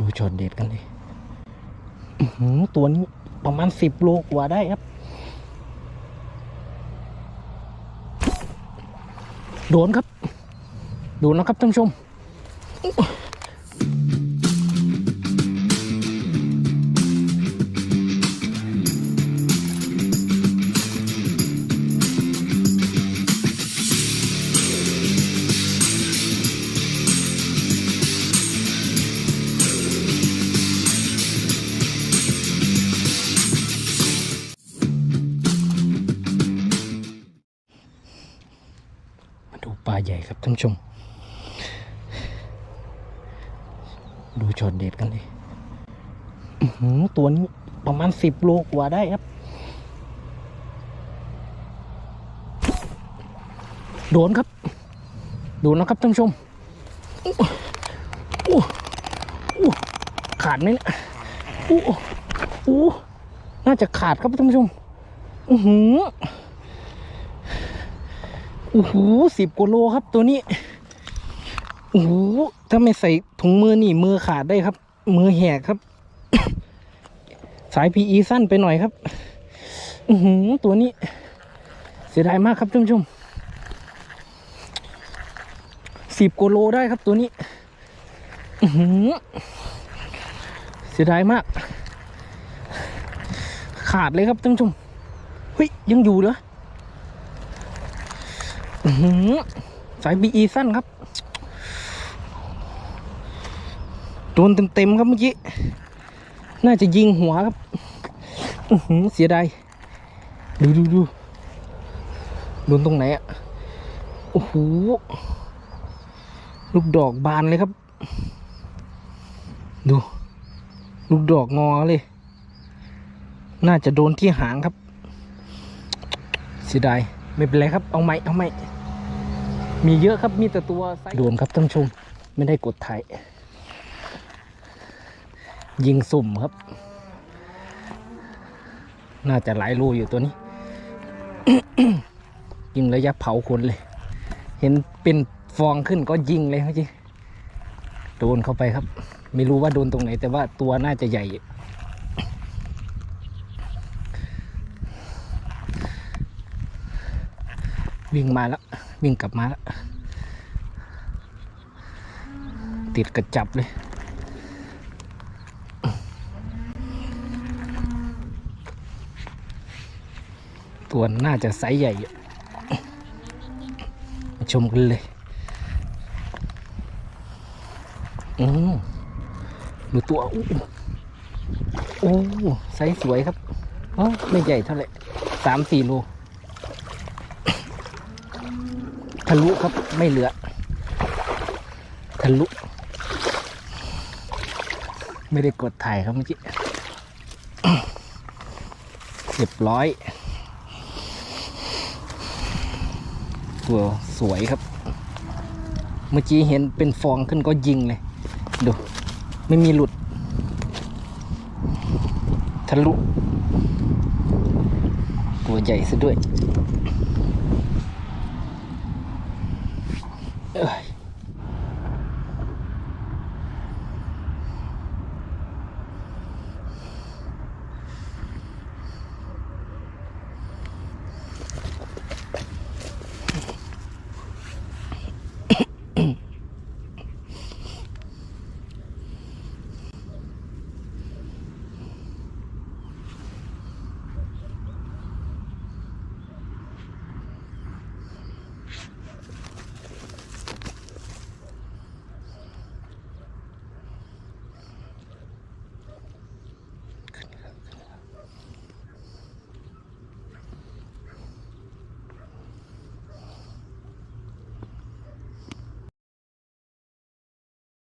ดูช็อตเด็ดกันเลยหือตัวนี้ประมาณสิบโลกว่าได้ครับ โดนครับ โดนนะครับท่านผู้ชม ปลาใหญ่ครับท่านชม ดูช็อตเด็ดกันเลยหือตัวนี้ประมาณสิบโลกว่าได้ครับ โดนครับ โดนนะครับท่านชมอู้อู้ขาดไหมเนี่ยอู้อู้น่าจะขาดครับท่านผู้ชม อือหือ อ้โหสิบกว่าโลครับตัวนี้โอ้โหถ้าไม่ใส่ถุงมือนี่มือขาดได้ครับ มือแหกครับ สายพีอีสั้นไปหน่อยครับอือหือตัวนี้ เสียดายมากครับท่านผู้ชมสิบกว่าโลได้ครับตัวนี้ อือหือเสียดายมาก ขาดเลยครับท่านผู้ชมเฮ้ยยังอยู่เหรอ สายบีอีสั้นครับโดนเต็มๆครับเมื่อกี้ น่าจะยิงหัวครับอื้อหือเสียดายดูดูดูโดนตรงไหนอะโอ้โห ลูกดอกบานเลยครับ ดู ลูกดอกงอเลย น่าจะโดนที่หางครับ เสียดาย ไม่เป็นไรครับ เอาไหมเอาไหม มีเยอะครับมีแต่ตัวไซส์โดนครับท่านชม ไม่ได้กดถ่ายยิงสุ่มครับ น่าจะหลายรูอยู่ตัวนี้ ยิงระยะเผาคนเลย เห็นเป็นฟองขึ้นก็ยิงเลยเมื่อกี้โดนเข้าไปครับ ไม่รู้ว่าโดนตรงไหน แต่ว่าตัวน่าจะใหญ่ วิ่งมาแล้ว วิ่งกลับมาแล้ว ติดกระจับเลยตัวน่าจะไซส์ใหญ่มาชมกันเลย อืมดูตัวโอ้ไซส์สวยครับอ๋อไม่ใหญ่เท่าไหร่สามสี่โล ทะลุครับไม่เหลือ ทะลุ ไม่ได้กดถ่ายครับเมื่อกี้เรียบร้อย ตัวสวยครับ เมื่อกี้เห็นเป็นฟองขึ้นก็ยิงเลย ดู ไม่มีหลุด ทะลุ ตัวใหญ่ซะด้วย เอ้ย